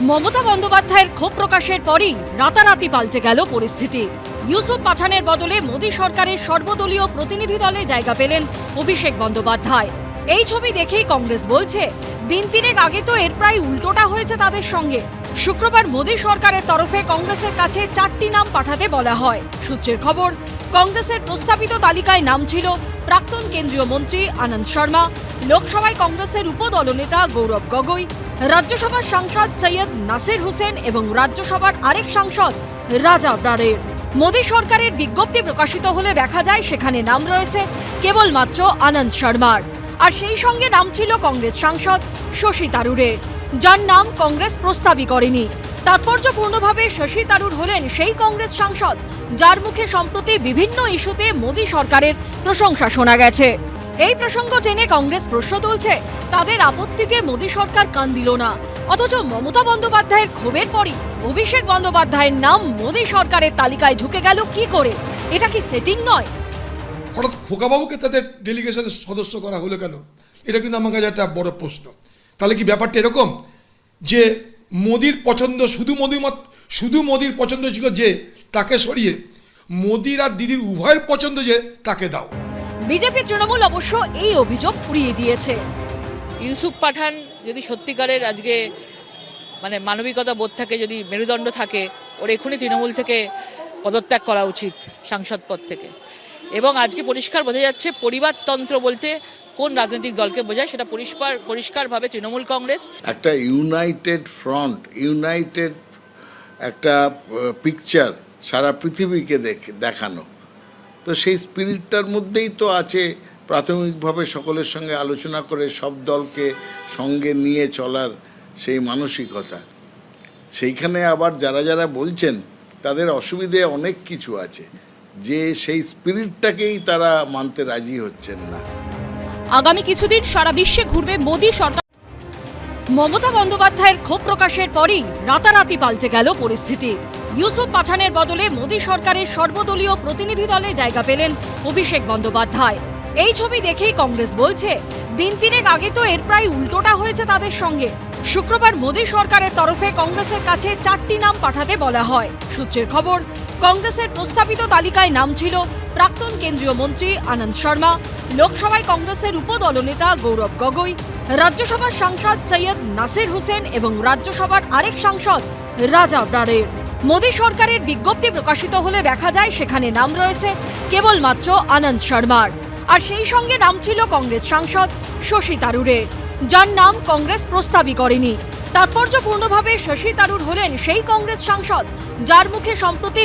মমতা বন্দ্যোপাধ্যায়ের ক্ষোভ প্রকাশের পরই রাতারাতি পাল্টে গেল পরিস্থিতি। ইউসুফ পাঠানের বদলে মোদী সরকারের সর্বদলীয় প্রতিনিধি দলে জায়গা পেলেন অভিষেক বন্দ্যোপাধ্যায়। এই ছবি দেখেই কংগ্রেস বলছে, দিন তিনেক আগে তো এর প্রায় উল্টোটা হয়েছে তাদের সঙ্গে। শুক্রবার মোদী সরকারের তরফে কংগ্রেসের কাছে চারটি নাম পাঠাতে বলা হয়। সূত্রের খবর, কংগ্রেসের প্রস্তাবিত তালিকায় নাম ছিল প্রাক্তন কেন্দ্রীয় মন্ত্রী আনন্দ শর্মা, লোকসভায় কংগ্রেসের উপদলনেতা গৌরব গগৈ রাজ্যসভার সাংসদ সৈয়দ নাসির হোসেন এবং রাজ্যসভার আরেক সাংসদ রাজা ব্রারের মোদী সরকারের বিজ্ঞপ্তি প্রকাশিত হলে দেখা যায় সেখানে নাম রয়েছে কেবলমাত্র আনন্দ শর্মার। আর সেই সঙ্গে নাম ছিল কংগ্রেস সাংসদ শশী তারুরের, যার নাম কংগ্রেস প্রস্তাবই করেনি। তাৎপর্যপূর্ণভাবে শশী তারুর হলেন সেই কংগ্রেস সাংসদ, যার মুখে সম্প্রতি বিভিন্ন ইস্যুতে মোদী সরকারের প্রশংসা শোনা গেছে। এই প্রসঙ্গ টেনে কংগ্রেস প্রশ্ন তুলছে, তাদের আপত্তিতে মোদী সরকার কান দিল না। অথচ মমতা বন্দ্যোপাধ্যায়ের ক্ষোভের পরই অভিষেক বন্দ্যোপাধ্যায়ের নাম মোদী সরকারের তালিকায় ঢুকে গেল কি করে? এটা কি সেটিং নয়? হঠাৎ খোকাবাবুকে তাদের ডেলিগেশনের সদস্য করা হলো কেন? এটা কিন্তু আমার কাছে একটা বড় প্রশ্ন। তাহলে কি ব্যাপারটা এরকম? যে মোদির পছন্দ শুধু মোদি মত শুধু মোদির পছন্দ ছিল যে তাকে সরিয়ে, মোদির আর দিদির উভয়ের পছন্দ যে তাকে দাও। বিজেপি তৃণমূল অবশ্য এই অভিযোগ উড়িয়ে দিয়েছে। ইউসুফ পাঠান যদি সত্যিকারের আজকে মানে মানবিকতা বোধ থাকে যদি মেরুদণ্ড থাকে ওর এখনই তৃণমূল থেকে পদত্যাগ করা উচিত সাংসদ পদ থেকে। এবং আজকে পরিষ্কার বোঝা যাচ্ছে পরিবারতন্ত্র বলতে কোন রাজনৈতিক দলকে বোঝায় সেটা পরিষ্কার পরিষ্কারভাবে তৃণমূল কংগ্রেস। একটা ইউনাইটেড ফ্রন্ট ইউনাইটেড একটা পিকচার সারা পৃথিবীকে দেখ- দেখানো। তো সেই স্পিরিটটার মধ্যেই তো আছে প্রাথমিকভাবে সকলের সঙ্গে আলোচনা করে সব দলকে সঙ্গে নিয়ে চলার সেই মানসিকতা। সেইখানে আবার যারা যারা বলছেন, তাদের অসুবিধে অনেক কিছু আছে। যে সেই স্পিরিটটাকেই তারা মানতে রাজি হচ্ছেন না। আগামী কিছুদিন সারা বিশ্বে ঘুরবে মোদী সরকার। মমতা বন্দ্যোপাধ্যায়ের ক্ষোভ প্রকাশের পরেই রাতারাতি পাল্টে গেল পরিস্থিতি। ইউসুফ পাঠানের বদলে মোদী সরকারের সর্বদলীয় প্রতিনিধি দলে জায়গা পেলেন অভিষেক বন্দ্যোপাধ্যায়। এই ছবি দেখেই কংগ্রেস বলছে, দিন তিনেক আগে তো এর প্রায় উল্টোটা হয়েছে তাদের সঙ্গে। শুক্রবার মোদী সরকারের তরফে কংগ্রেসের কাছে চারটি নাম পাঠাতে বলা হয়। সূত্রের খবর, কংগ্রেসের প্রস্তাবিত তালিকায় নাম ছিল প্রাক্তন কেন্দ্রীয় মন্ত্রী আনন্দ শর্মা, লোকসভায় কংগ্রেসের উপদলনেতা গৌরব গগৈ, রাজ্যসভার সাংসদ সৈয়দ নাসির হোসেন এবং রাজ্যসভার আরেক সাংসদ রাজা ব্রারের। মোদী সরকারের বিজ্ঞপ্তি প্রকাশিত হলে দেখা যায় সেখানে নাম রয়েছে কেবলমাত্র আনন্দ শর্মার। আর সেই সঙ্গে নাম ছিল কংগ্রেস সাংসদ শশী তারুরের, যার নাম কংগ্রেস প্রস্তাবই করেনি। তাৎপর্যপূর্ণভাবে শশী তারুর হলেন সেই কংগ্রেস সাংসদ, যার মুখে সম্প্রতি